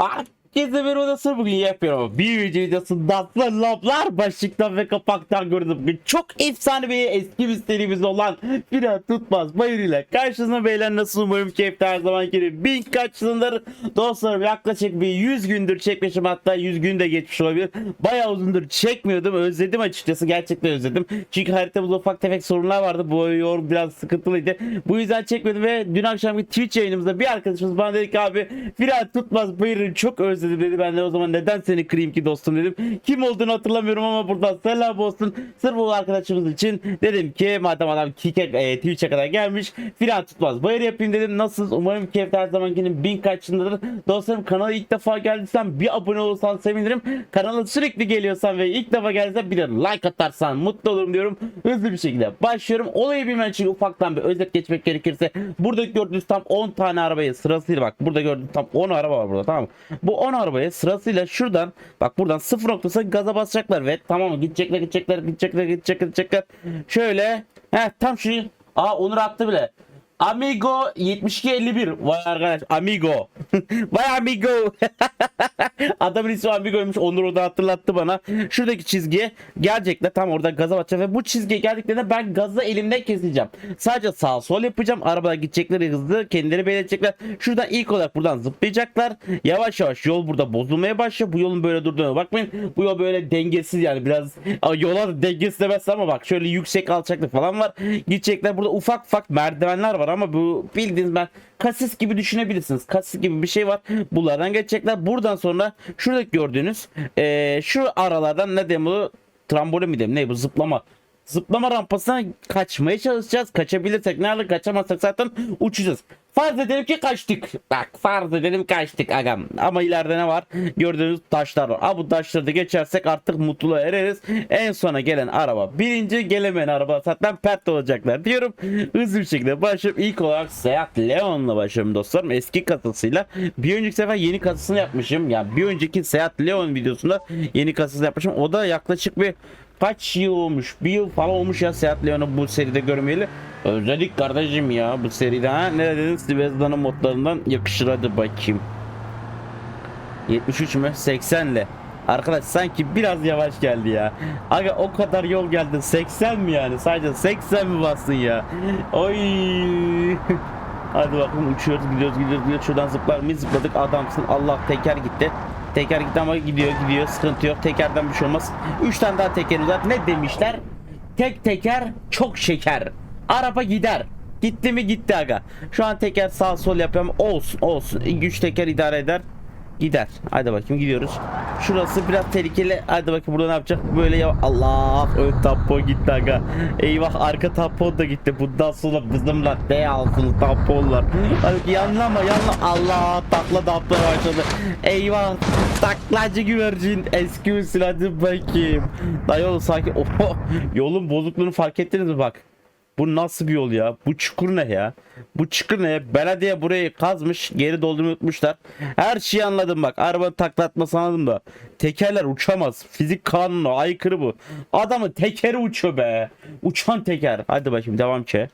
Hot Herkese bir odası bugün yapıyorum. Bir video videosu tatlı lablar başlıktan ve kapaktan gördüm. Bugün çok efsane bir eski bir serimiz olan Fira Tutmaz Bayır ile karşınızda beyler nasıl umarım keyifli her zaman gibi bin kaçsındır. Dostlarım yaklaşık bir 100 gündür çekmişim hatta 100 gün de geçmiş olabilir. Bayağı uzundur çekmiyordum özledim açıkçası gerçekten özledim. Çünkü haritamızda ufak tefek sorunlar vardı. Bu yorum biraz sıkıntılıydı. Bu yüzden çekmedim ve dün akşamki Twitch yayınımızda bir arkadaşımız bana dedi ki abi Fira Tutmaz Bayır'ı çok özledim dedi. Ben de o zaman neden seni kırayım ki dostum dedim. Kim olduğunu hatırlamıyorum ama buradan selam olsun. Sırf bu arkadaşımız için dedim ki madem adam Kike, e, Twitch'e kadar gelmiş Fira Tutmaz Bayır yapayım dedim. Nasılsınız? Umarım keyifli her zamankinin bin kaçındadır. Dostlarım kanala ilk defa geldiysen bir abone olursan sevinirim. Kanala sürekli geliyorsan ve ilk defa geldiysen bir de like atarsan mutlu olurum diyorum. Hızlı bir şekilde başlıyorum. Olayı bilmen için ufaktan bir özet geçmek gerekirse burada gördüğünüz tam 10 tane arabayı sırasıyla bak burada gördüğünüz tam 10 araba var burada tamam mı? Bu 10 arabaya sırasıyla şuradan bak buradan sıfır noktası gaza basacaklar ve tamam gidecekler gidecekler gidecekler gidecekler gidecekler. Şöyle heh tam şu Aa Onur attı bile. Amigo 7251. Vay arkadaş Amigo. Vay Amigo. Adamın ismi Amigo'ymuş. Onur o da hatırlattı bana. Şuradaki çizgiye gelecekler. Tam orada gaza basacak ve bu çizgiye geldiklerinde ben gazı elimden keseceğim. Sadece sağ sol yapacağım. Arabalar gidecekleri hızlı. Kendileri belirleyecekler. Şuradan ilk olarak buradan zıplayacaklar. Yavaş yavaş yol burada bozulmaya başlıyor. Bu yolun böyle durduğuna bakmayın. Bu yol böyle dengesiz yani biraz yola dengesiz demezsin ama bak şöyle yüksek alçaklık falan var. Gidecekler burada ufak ufak merdivenler var ama bu bildiğiniz ben kasis gibi düşünebilirsiniz. Kasis gibi bir şey var. Bunlardan geçecekler. Buradan sonra şuradaki gördüğünüz eee, şu aralardan ne bu trambolin mi diyeyim ne bu zıplama zıplama rampasına kaçmaya çalışacağız. Kaçabilirsek nerede kaçamazsak zaten uçacağız. Farz edelim ki kaçtık. Bak farz edelim kaçtık agam. Ama ileride ne var? Gördüğünüz taşlar var. Ha bu taşları da geçersek artık mutluluğa ereriz. En sona gelen araba birinci gelemeyen araba zaten pert olacaklar diyorum. Hızlı bir şekilde başlıyorum. İlk olarak Seat Leon'la başlıyorum dostlarım. Eski kasasıyla. Bir önceki sefer yeni kasasını yapmışım. Yani bir önceki Seat Leon videosunda yeni kasasını yapmışım. O da yaklaşık bir kaç yıl olmuş? Bir yıl falan olmuş ya Seat Leon'u bu seride görmeyeli. Özledik kardeşim ya bu seride ha. Ne dedin? Svezdan'ın modlarından yakışır hadi bakayım. 73 mü? 80 ile. Arkadaş sanki biraz yavaş geldi ya. Aga o kadar yol geldi. 80 mi yani? Sadece 80 mi bastın ya? Oy. Hadi bakalım uçuyoruz gidiyoruz gidiyoruz gidiyoruz. Şuradan zıplar mıyız? Zıpladık adamsın. Allah teker gitti. Teker gitti ama gidiyor gidiyor. Sıkıntı yok. Tekerden bir şey olmaz. 3 tane daha teker uzat. Ne demişler? Tek teker çok şeker. Araba gider. Gitti mi gitti aga. Şu an teker sağ sol yapıyorum. Olsun olsun. 3 teker idare eder. Gider. Hadi bakayım gidiyoruz. Şurası biraz tehlikeli. Hadi bakayım burada ne yapacak? Böyle ya Allah ön tampon gitti aga. Eyvah arka tampon da gitti. Bundan sonra bizimle D altın tamponlar. Hadi yanlama yanlama. Allah takla tapla başladı. Eyvah taklacı güvercin. Eski usul hadi bakayım. Dayı oğlum sakin. Oho, yolun bozukluğunu fark ettiniz mi bak. Bu nasıl bir yol ya? Bu çukur ne ya? Bu çukur ne? Belediye burayı kazmış, geri doldurmayı unutmuşlar. Her şeyi anladım bak. Araba taklatması anladım da. Tekerler uçamaz. Fizik kanunu aykırı bu. Adamın tekeri uçuyor be. Uçan teker. Hadi bakayım devam ki.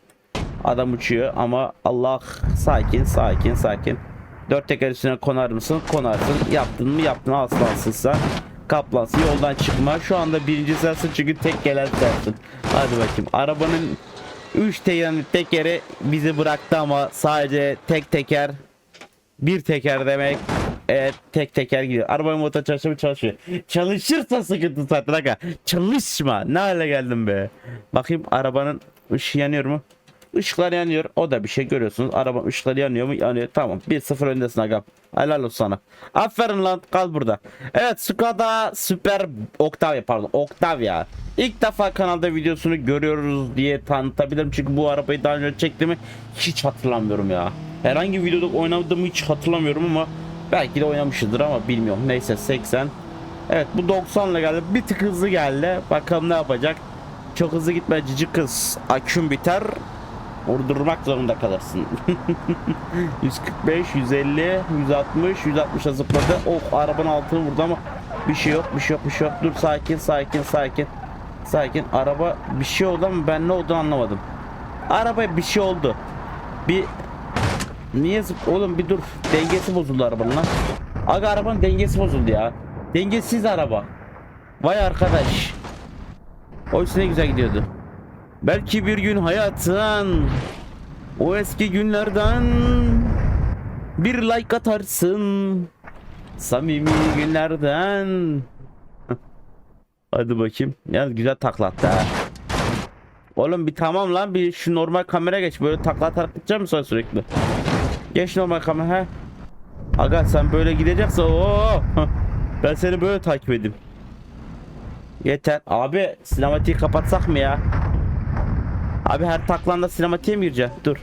Adam uçuyor ama Allah sakin sakin sakin. Dört teker üstüne konar mısın? Konarsın. Yaptın mı? Yaptın aslansın sen. Kaplansın yoldan çıkma. Şu anda birinci sensin çünkü tek gelen sensin. Hadi bakayım. Arabanın 3 tekerin tekeri bizi bıraktı ama sadece tek teker bir teker demek Evet tek teker gidiyor. Arabanın motor çalışıyor çalışıyor. Çalışırsa sıkıntı zaten. Çalışma. Ne hale geldim be. Bakayım arabanın ışığı yanıyor mu? Işıklar yanıyor. O da bir şey görüyorsunuz. Araba ışıkları yanıyor mu? Yanıyor. Tamam. 1-0 öndesin agam. Helal olsun sana. Aferin lan. Kal burada. Evet Skoda Super Octavia pardon. Octavia. İlk defa kanalda videosunu görüyoruz diye tanıtabilirim. Çünkü bu arabayı daha önce çektiğimi hiç hatırlamıyorum ya. Herhangi bir videoda oynadığımı hiç hatırlamıyorum ama belki de oynamışızdır ama bilmiyorum. Neyse 80. Evet bu 90 ile geldi. Bir tık hızlı geldi. Bakalım ne yapacak. Çok hızlı gitme cici kız. Aküm biter. Vurdurmak zorunda kalırsın. 145, 150, 160, 160'a zıpladı. Oh arabanın altını vurdu ama bir şey yok, bir şey yok, bir şey yok. Dur sakin, sakin, sakin. Sakin. Araba bir şey oldu ama ben ne olduğunu anlamadım. Arabaya bir şey oldu. Bir Niye zıp... Oğlum bir dur. Dengesi bozuldu arabanın lan. Aga arabanın dengesi bozuldu ya. Dengesiz araba. Vay arkadaş. Oysa ne güzel gidiyordu. Belki bir gün hayatın o eski günlerden bir like atarsın. Samimi günlerden. Hadi bakayım. Yalnız güzel taklattı ha. Oğlum bir tamam lan bir şu normal kamera geç. Böyle takla misin sen sürekli? Geç normal kamera ha. Aga sen böyle gidecekse o ben seni böyle takip edeyim. Yeter. Abi sinematiği kapatsak mı ya? Abi her taklanda sinematiğe mi gireceksin? Dur.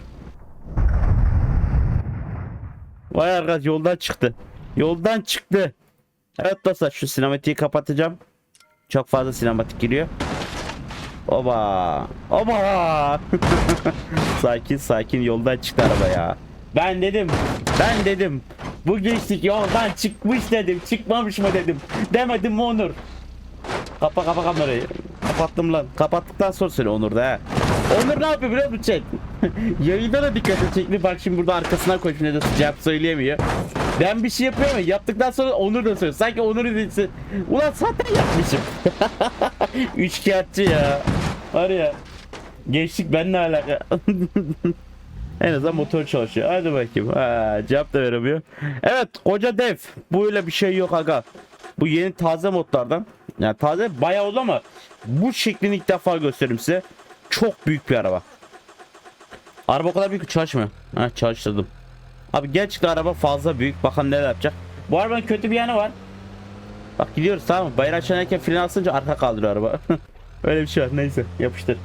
Vay arkadaş yoldan çıktı. Yoldan çıktı. Evet dostlar şu sinematiği kapatacağım. Çok fazla sinematik giriyor. Oba. Oba. sakin sakin yoldan çıktı araba ya. Ben dedim. Ben dedim. Bu gençlik yoldan çıkmış dedim. Çıkmamış mı dedim. Demedim mi Onur? Kapa kapa kamerayı. Kapattım lan. Kapattıktan sonra söyle Onur da ha. Onur ne yapıyor biliyor musun chat? Yayında da dikkatini çekti. Bak şimdi burada arkasından koşmuş ne de cevap söyleyemiyor. Ben bir şey yapıyorum ya. Yaptıktan sonra Onur da söylüyor. Sanki Onur dediyse. Ulan zaten yapmışım. Üçkağıtçı ya. Var ya. Gençlik benimle alaka. en azından motor çalışıyor. Hadi bakayım. Ha, cevap da veremiyor. Evet koca dev. Böyle bir şey yok aga. Bu yeni taze modlardan. Yani taze bayağı oldu ama bu şeklini ilk defa göstereyim size. Çok büyük bir araba. Araba o kadar büyük ki çalışmıyor. Ha çalıştırdım. Abi gerçekten araba fazla büyük. Bakalım neler yapacak. Bu arabanın kötü bir yanı var. Bak gidiyoruz tamam mı? Bayrağı çenerken fren asınca arka kaldırıyor araba. Öyle bir şey var. Neyse yapıştır.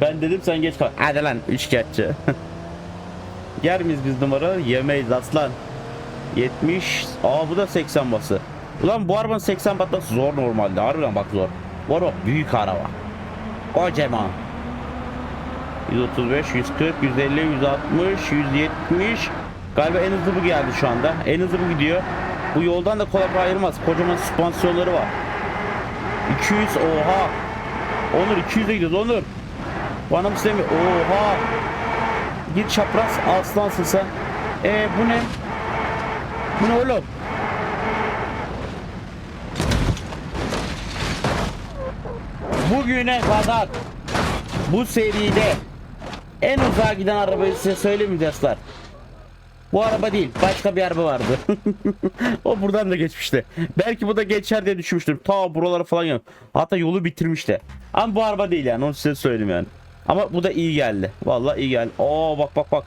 Ben dedim sen geç kal. Hadi lan üçkağıtçı. Yer miyiz biz numara? Yemeyiz aslan. 70. Aa bu da 80 bası. Ulan bu arabanın 80 batması zor normalde. Harbiden bak zor. Araba büyük araba. Kocaman. 135, 140, 150, 160, 170. Galiba en hızlı bu geldi şu anda. En hızlı bu gidiyor. Bu yoldan da kolay ayrılmaz. Kocaman süspansiyonları var. 200 oha. Onur 200'e gidiyoruz Onur. Bana mı sevmiyor? Oha. Git çapraz aslansın sen. E bu ne? Bu ne oğlum? Bugüne kadar bu seride en uzağa giden arabayı size söyleyeyim dostlar? Bu araba değil. Başka bir araba vardı. o buradan da geçmişti. Belki bu da geçer diye düşünmüştüm. Ta buralara falan yok. Hatta yolu bitirmişti. Ama bu araba değil yani. Onu size söyleyeyim yani. Ama bu da iyi geldi. Vallahi iyi geldi. Oo bak bak bak.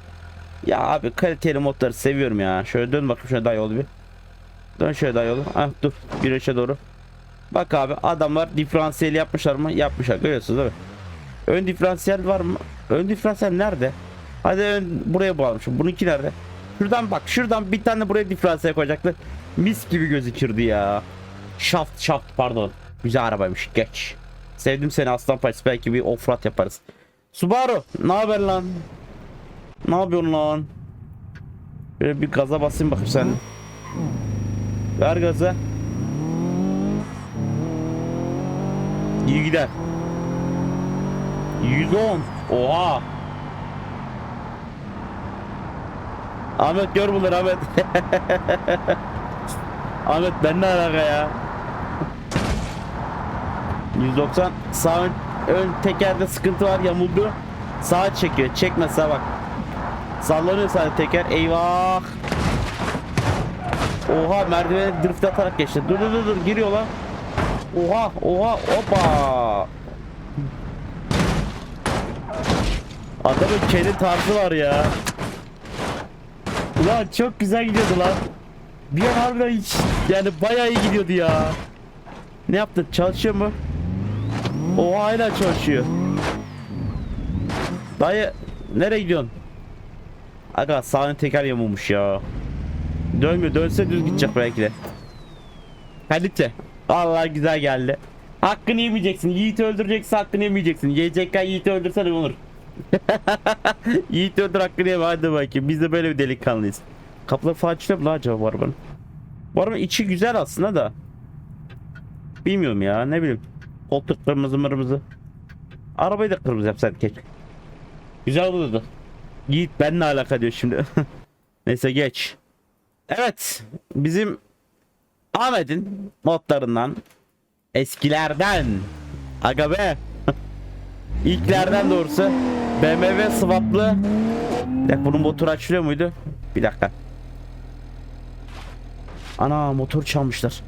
Ya abi kaliteli modları seviyorum ya. Şöyle dön bakayım şöyle daha yolu bir. Dön şöyle daha yolu. Ah dur. Güneşe doğru. Bak abi adamlar diferansiyel yapmışlar mı? Yapmışlar. Görüyorsunuz değil mi? Ön diferansiyel var mı? Ön diferansiyel nerede? Hadi ön buraya bağlamışım. Bununki nerede? Şuradan bak. Şuradan bir tane buraya diferansiyel koyacaktı. Mis gibi gözükürdü ya. Shaft shaft pardon. Güzel arabaymış. Geç. Sevdim seni aslan parçası. Belki bir offroad yaparız. Subaru. Ne haber lan? Ne yapıyorsun lan? Böyle bir gaza basayım bakayım sen. Ver gazı. İyi gider. 110. Oha. Ahmet gör bunları Ahmet. Ahmet ben ne alaka ya? 190 sağ ön, ön tekerde sıkıntı var yamuldu. Sağa çekiyor. Çekme sağa bak. Sallanıyor sadece teker. Eyvah. Oha merdiveni drift atarak geçti. Dur dur dur dur giriyor lan. Oha oha hoppa. Adamın kendi tarzı var ya. Ulan çok güzel gidiyordu lan. Bir an harbiden hiç yani bayağı iyi gidiyordu ya. Ne yaptın? Çalışıyor mu? O hala çalışıyor. Dayı nereye gidiyorsun? Aga sağını teker yamulmuş ya. Dönmüyor. Dönse düz gidecek belki de. Hadi de. Vallahi güzel geldi. Hakkını yemeyeceksin. Yiğit'i öldüreceksin hakkını yemeyeceksin. YCK Yiğit'i öldürsene olur. Yiğit öldür hakkını yeme hadi bakayım. Biz de böyle bir delikanlıyız. Kapıları falan açılıyor mu lan acaba bu arabanın? Bu arabanın içi güzel aslında da. Bilmiyorum ya ne bileyim. Koltuk kırmızı mırmızı. Arabayı da kırmızı yapsaydık keşke. Güzel olurdu. Yiğit benimle alaka diyor şimdi. Neyse geç. Evet. Bizim Ahmet'in modlarından eskilerden aga be ilklerden doğrusu BMW swaplı bir dakika bunun motoru açılıyor muydu? Bir dakika. Ana motor çalmışlar.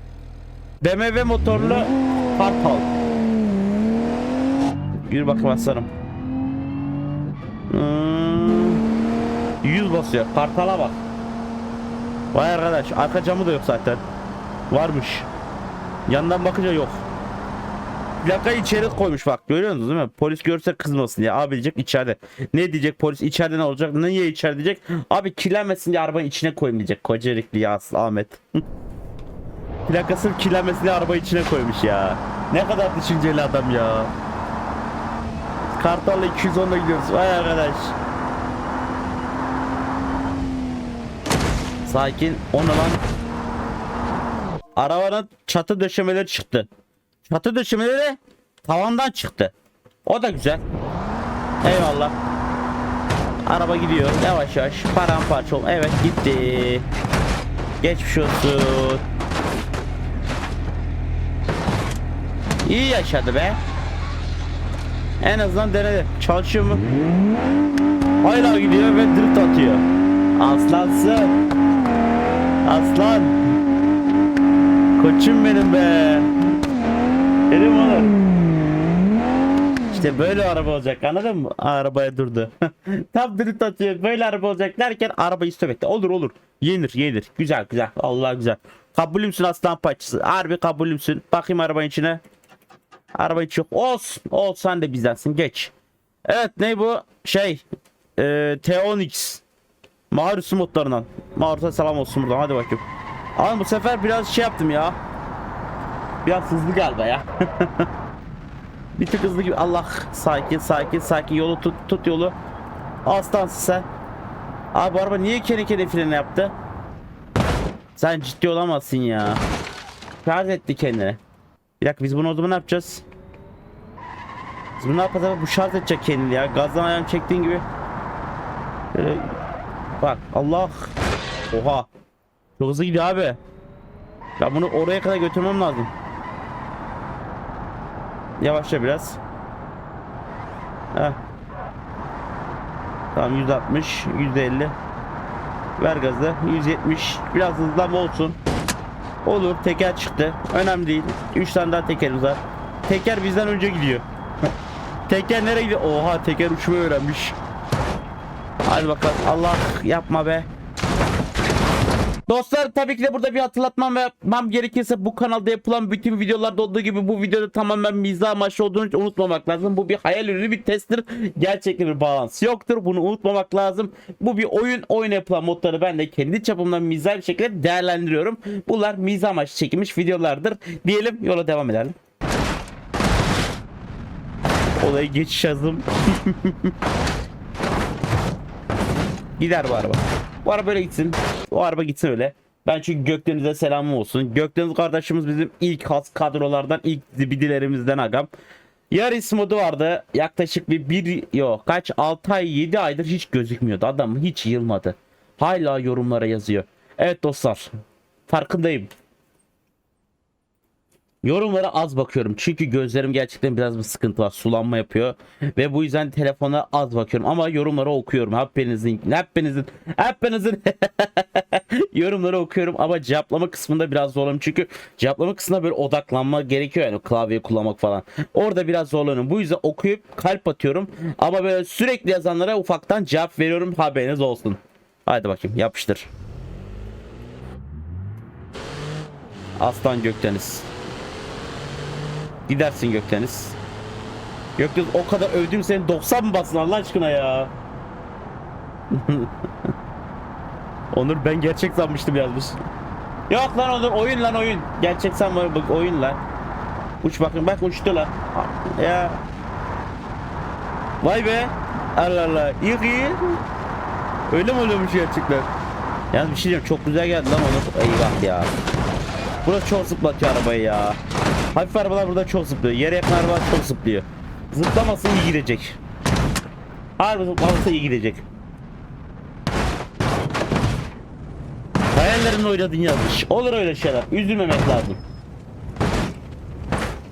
BMW motorlu Kartal. Yürü bakayım aslanım. Hmm, 100 basıyor. Kartal'a bak. Vay arkadaş arka camı da yok zaten. Varmış. Yandan bakınca yok. Plakayı içeri koymuş bak görüyorsunuz değil mi? Polis görse kızmasın ya abi diyecek içeride. Ne diyecek polis içeride ne olacak? Niye içeride diyecek? Abi kirlenmesin diye arabanın içine koyayım diyecek. Kocaerikli ya Ahmet. Plakası kirlenmesin diye arabayı içine koymuş ya. Ne kadar düşünceli adam ya. Kartal'la 210'da gidiyoruz. Vay arkadaş. Sakin. Ona lan. Arabanın çatı döşemeleri çıktı. Çatı döşemeleri tavandan çıktı. O da güzel. Eyvallah. Araba gidiyor yavaş yavaş paramparça ol. Evet gitti. Geçmiş olsun. İyi yaşadı be. En azından denedi. Çalışıyor mu? Hala gidiyor ve drift atıyor. Aslansın. Aslan. Koçum benim be. Benim olur. İşte böyle araba olacak anladın mı? Arabaya durdu. Tam drift atıyor. Böyle araba olacak derken arabayı stop etti. Olur olur. Yenir yenir. Güzel güzel. Allah güzel. Kabulümsün aslan parçası. Harbi kabulümsün. Bakayım arabanın içine. Araba hiç yok. Olsun. Ol sen de bizdensin. Geç. Evet ne bu? Şey. E, T10X. Marus modlarından. Marus'a selam olsun buradan. Hadi bakayım. Ama bu sefer biraz şey yaptım ya. Biraz hızlı galiba ya. Bir tık hızlı gibi. Allah sakin sakin sakin yolu tut tut yolu. Aslansın sen. Abi bu araba niye kendi kendi freni yaptı? Sen ciddi olamazsın ya. Şarj etti kendini. Bir dakika biz bunu o zaman ne yapacağız? Biz bunu ne yapacağız? Bu şarj edecek kendini ya. Gazdan ayağını çektiğin gibi. Böyle... Bak Allah. Oha. Çok hızlı gidiyor abi. Ya bunu oraya kadar götürmem lazım. Yavaşla biraz. Heh. Tamam 160, 150. Ver gazı. 170. Biraz hızlanma olsun. Olur teker çıktı. Önemli değil. 3 tane daha tekerimiz var. Teker bizden önce gidiyor. teker nereye gidiyor? Oha teker uçmayı öğrenmiş. Hadi bakalım. Allah yapma be. Dostlar tabii ki de burada bir hatırlatmam ve yapmam gerekirse bu kanalda yapılan bütün videolarda olduğu gibi bu videoda tamamen mizah amaçlı olduğunu unutmamak lazım. Bu bir hayal ürünü bir testtir. Gerçekte bir bağlantısı yoktur. Bunu unutmamak lazım. Bu bir oyun. Oyuna yapılan modları ben de kendi çapımdan mizah bir şekilde değerlendiriyorum. Bunlar mizah amaçlı çekilmiş videolardır. Diyelim yola devam edelim. Olayı geçiş yazdım. Gider bu araba. Bu araba böyle gitsin. Bu araba gitsin öyle. Ben çünkü Gökdeniz'e selamım olsun. Gökdeniz kardeşimiz bizim ilk has kadrolardan, ilk zibidilerimizden agam. Yaris modu vardı. Yaklaşık bir, bir yok kaç 6 ay 7 aydır hiç gözükmüyordu. Adam hiç yılmadı. Hala yorumlara yazıyor. Evet dostlar. Farkındayım. Yorumlara az bakıyorum çünkü gözlerim gerçekten biraz bir sıkıntı var. Sulanma yapıyor ve bu yüzden telefona az bakıyorum ama yorumları okuyorum. Hepinizin hepinizin hepinizin yorumları okuyorum ama cevaplama kısmında biraz zorlanıyorum. Çünkü cevaplama kısmında böyle odaklanma gerekiyor yani klavyeyi kullanmak falan. Orada biraz zorlanıyorum. Bu yüzden okuyup kalp atıyorum ama böyle sürekli yazanlara ufaktan cevap veriyorum. Haberiniz olsun. Hadi bakayım yapıştır. Aslan Gökdeniz. Gidersin Gökdeniz. Gökdeniz o kadar övdüm seni 90 mı basın Allah aşkına ya. Onur ben gerçek sanmıştım yazmış. Yok lan Onur oyun lan oyun. Gerçek sanma bak oyun lan. Uç bakın bak uçtu lan. Ya. Vay be. Allah Allah. İyi iyi. Öyle mi oluyormuş gerçekten? Yalnız bir şey diyeyim çok güzel geldi lan Onur. Eyvah ya. Burası çok zıplatıyor arabayı ya. Hafif arabalar burada çok zıplıyor. Yere yakın arabalar çok zıplıyor. Zıplamasın iyi gidecek. Harbi zıplamasa iyi gidecek. Hayal hayallerin oynadın yazmış. Olur öyle şeyler. Üzülmemek lazım.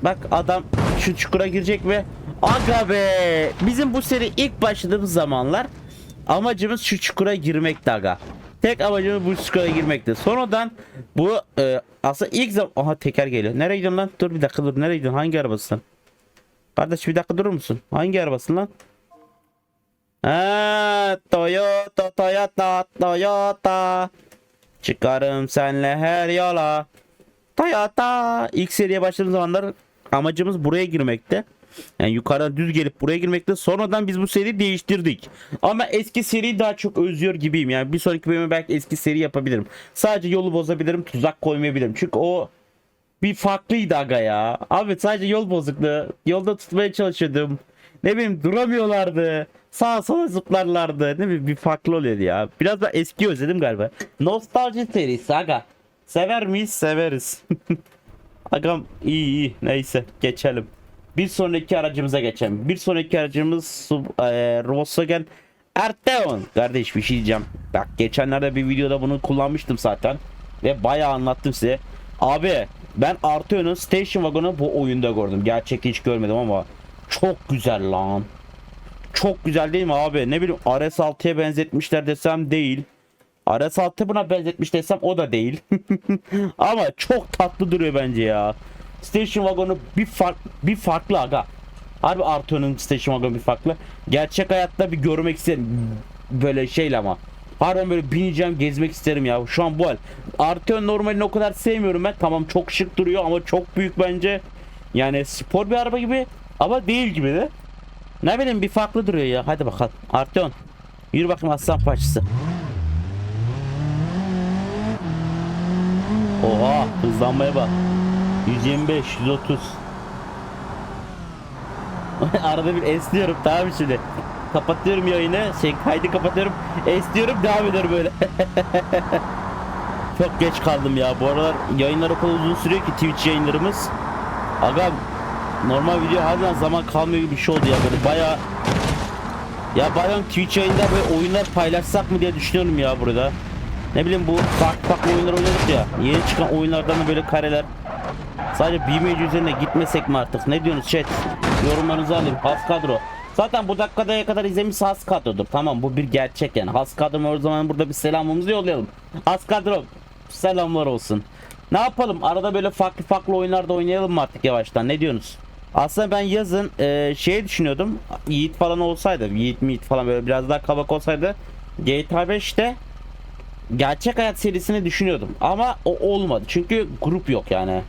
Bak adam şu çukura girecek ve aga be bizim bu seri ilk başladığımız zamanlar amacımız şu çukura girmekti aga. Tek amacımız bu çukura girmekti. Sonradan bu e, aslında ilk zaman aha teker geliyor. Nereye gidiyorsun lan? Dur bir dakika dur. Nereye gidiyorsun? Hangi arabasın? Kardeş bir dakika durur musun? Hangi arabasın lan? Ha, Toyota Toyota Toyota Çıkarım senle her yola Toyota İlk seriye başladığım zamanlar amacımız buraya girmekti. Yani yukarıdan düz gelip buraya girmekti. Sonradan biz bu seriyi değiştirdik. Ama eski seriyi daha çok özlüyor gibiyim. Yani bir sonraki bölümü belki eski seri yapabilirim. Sadece yolu bozabilirim, tuzak koymayabilirim. Çünkü o bir farklıydı aga ya. Abi sadece yol bozukluğu. Yolda tutmaya çalışıyordum. Ne bileyim duramıyorlardı. Sağa sola zıplarlardı. Ne bileyim bir farklı oluyordu ya. Biraz da eski özledim galiba. Nostalji serisi aga. Sever miyiz? Severiz. Agam iyi iyi. Neyse geçelim. Bir sonraki aracımıza geçelim. Bir sonraki aracımız eee, Volkswagen Erteon. Kardeş bir şey diyeceğim. Bak geçenlerde bir videoda bunu kullanmıştım zaten. Ve bayağı anlattım size. Abi ben Arteon'un Station Wagon'u bu oyunda gördüm. Gerçekte hiç görmedim ama çok güzel lan. Çok güzel değil mi abi? Ne bileyim RS6'ya benzetmişler desem değil. RS6 buna benzetmiş desem o da değil. Ama çok tatlı duruyor bence ya. Station Wagon'u bir fark bir farklı aga. Harbi Arto'nun Station Wagon'u bir farklı. Gerçek hayatta bir görmek isterim. Böyle şeyle ama. Harbiden böyle bineceğim gezmek isterim ya. Şu an bu hal. Arteon normalini o kadar sevmiyorum ben. Tamam çok şık duruyor ama çok büyük bence. Yani spor bir araba gibi ama değil gibi de. Ne bileyim bir farklı duruyor ya. Hadi bakalım. Arteon. Yürü bakayım aslan parçası. Oha hızlanmaya bak. 125, 130. Arada bir esniyorum tamam şimdi. Kapatıyorum yayını. Şey kaydı kapatıyorum. Esniyorum devam ediyorum böyle. Çok geç kaldım ya. Bu aralar yayınlar o kadar uzun sürüyor ki Twitch yayınlarımız. Aga normal video harbiden zaman kalmıyor gibi bir şey oldu ya böyle baya ya bayan Twitch yayında böyle oyunlar paylaşsak mı diye düşünüyorum ya burada. Ne bileyim bu farklı farklı oyunlar oynadık ya. Yeni çıkan oyunlardan da böyle kareler. Sadece BMC üzerine gitmesek mi artık? Ne diyorsunuz chat? Yorumlarınızı alayım. Has kadro. Zaten bu dakikaya kadar izlemiş has kadrodur. Tamam bu bir gerçek yani. Has kadro o zaman burada bir selamımızı yollayalım. Has kadro selamlar olsun. Ne yapalım? Arada böyle farklı farklı oyunlarda oynayalım mı artık yavaştan? Ne diyorsunuz? Aslında ben yazın e, şey düşünüyordum. Yiğit falan olsaydı. Yiğit Yiğit falan böyle biraz daha kabak olsaydı. GTA 5'te gerçek hayat serisini düşünüyordum ama o olmadı çünkü grup yok yani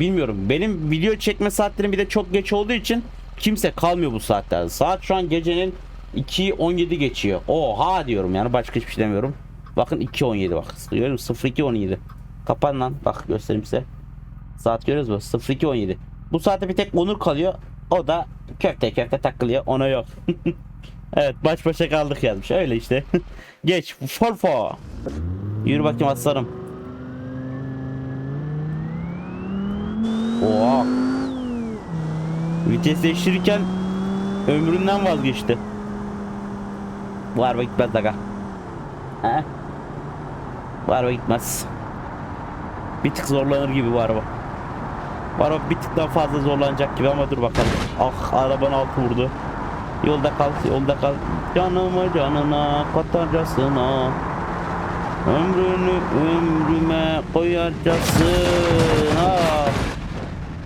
bilmiyorum. Benim video çekme saatlerim bir de çok geç olduğu için kimse kalmıyor bu saatlerde saat şu an gecenin 2.17 geçiyor. Oha diyorum yani. Başka hiçbir şey demiyorum. Bakın 2.17 bak. Görüyor musun? 02.17 kapan lan. Bak göstereyim size. Saat görüyoruz mu? 02.17 bu saatte bir tek Onur kalıyor. O da köfte köfte takılıyor. Ona yok. Evet baş başa kaldık yazmış. Öyle işte. Geç. For for. Yürü bakayım aslanım. Oha. Vites değiştirirken ömründen vazgeçti. Bu araba gitmez aga. He? Bu araba gitmez. Bir tık zorlanır gibi bu araba. Bu araba bir tık daha fazla zorlanacak gibi ama dur bakalım. Ah arabanın altı vurdu. Yolda kal, yolda kal. Canımı canına katarcasına. Ömrünü ömrüme koyarcasına.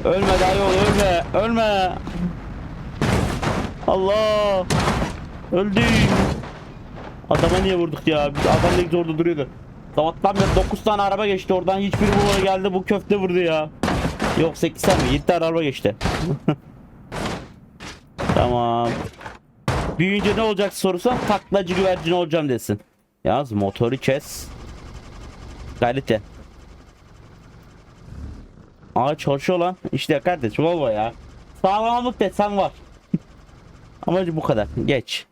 Ölme dayı ol, ölme, ölme. Allah. Öldüm. Adama niye vurduk ya? Biz adam ne orada duruyordu. Sabahtan beri 9 tane araba geçti oradan. Hiçbiri bu geldi bu köfte vurdu ya. Yok 8 tane mi? 7 tane araba geçti. tamam. Büyüyünce ne olacak sorusu taklacı güvercin olacağım desin. Yalnız motoru kes. Kalite. Aa çalışıyor lan. İşte kardeş Volvo ya. Sağlamlık desen var. Amacı bu kadar. Geç.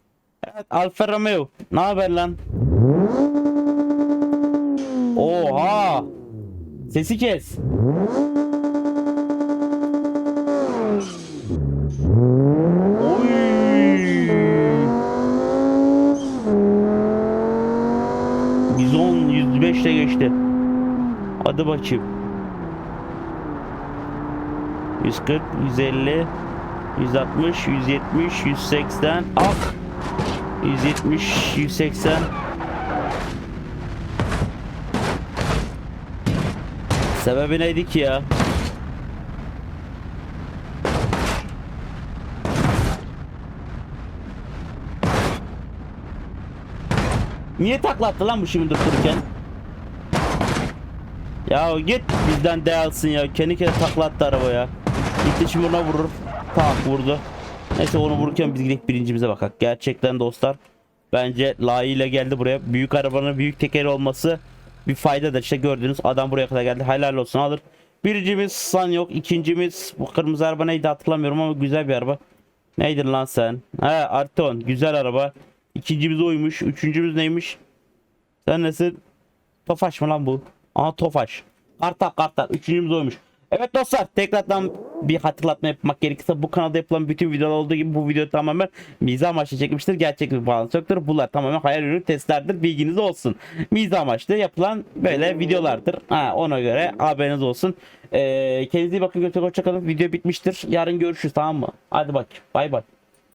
Evet Alfa Romeo. Ne haber lan? Oha. Sesi kes. 110 105 geçti geçti. Hadi bakayım. 140, 150, 160, 170, 180. Ah! 170, 180. Sebebi neydi ki ya? Niye taklattı lan bu şimdi dururken? Ya git bizden değilsin ya. Kendi kendine taklattı araba şimdi ona vurur. Tak vurdu. Neyse onu vururken biz gidip birincimize bakak. Gerçekten dostlar. Bence layığıyla geldi buraya. Büyük arabanın büyük tekeri olması bir faydadır. İşte gördüğünüz adam buraya kadar geldi. Helal olsun alır. Birincimiz San yok. ikincimiz bu kırmızı araba neydi hatırlamıyorum ama güzel bir araba. Neydin lan sen? He Arton güzel araba. İkincimiz oymuş. Üçüncümüz neymiş? Sen nesin? Tofaş mı lan bu? Aha Tofaş. Kartal Kartal. Üçüncümüz oymuş. Evet dostlar tekrardan bir hatırlatma yapmak gerekirse bu kanalda yapılan bütün videolar olduğu gibi bu video tamamen mizah amaçlı çekilmiştir. Gerçek bir bağlantısı yoktur. Bunlar tamamen hayal ürünü testlerdir. Bilginiz olsun. Mizah amaçlı yapılan böyle videolardır. Ha, ona göre haberiniz olsun. Ee, kendinize iyi bakın. Hoşçakalın. Video bitmiştir. Yarın görüşürüz tamam mı? Hadi bak. Bay bay.